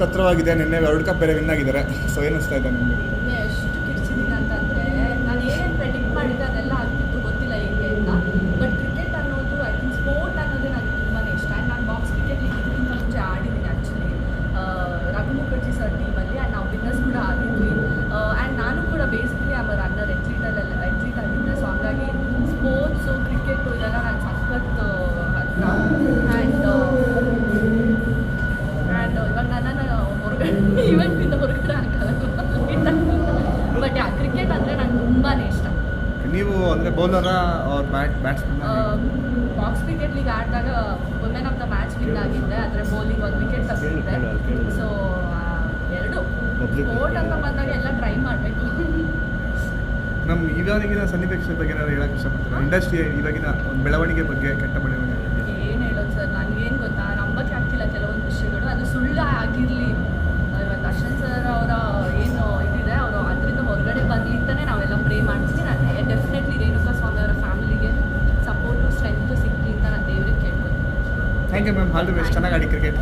ಛತ್ರವಾಗಿದೆ ನಿನ್ನೆ world cup ಬೇರೆ win ಆಗಿದ್ದಾರೆ. ಸೊ ಏನಿಸ್ತಾ ಇದೆ ನಿಮಗೆ? ನೀವು ಅಂದರೆ ಬೌಲರ ಅವ್ರ bat batsman box cricket league ಆಡಿದಾಗ women of the match win ಆಗಿದ್ದೆ ಆದರೆ ಬೌಲಿಂಗ್ ಒಂದು ವಿಕೆಟ್ ತಪ್ಪಿದ್ದೆ ಸೊ ಎರಡು. ಕೋರ್ಟ್ ಸ್ಪೋರ್ಟ್ ಅಂತ ಬಂದಾಗ ಎಲ್ಲ ಟ್ರೈ ಮಾಡಬೇಕು. ನಮ್ಮ ಇವಾಗಿನ ಸನ್ನಿವೇಶದ ಬಗ್ಗೆ ಏನಾದ್ರು ಹೇಳಕ್ಕೆ ಇಷ್ಟಪಡ್ತೀರಾ? ಇಂಡಸ್ಟ್ರಿ ಇವಾಗಿನ ಒಂದು ಬೆಳವಣಿಗೆ ಬಗ್ಗೆ ಕೆಟ್ಟ ಬೆಳವಣಿಗೆ thank you ma'am all the best ಚೆನ್ನಾಗಿ ಆಡಿ ಕ್ರಿಕೆಟ್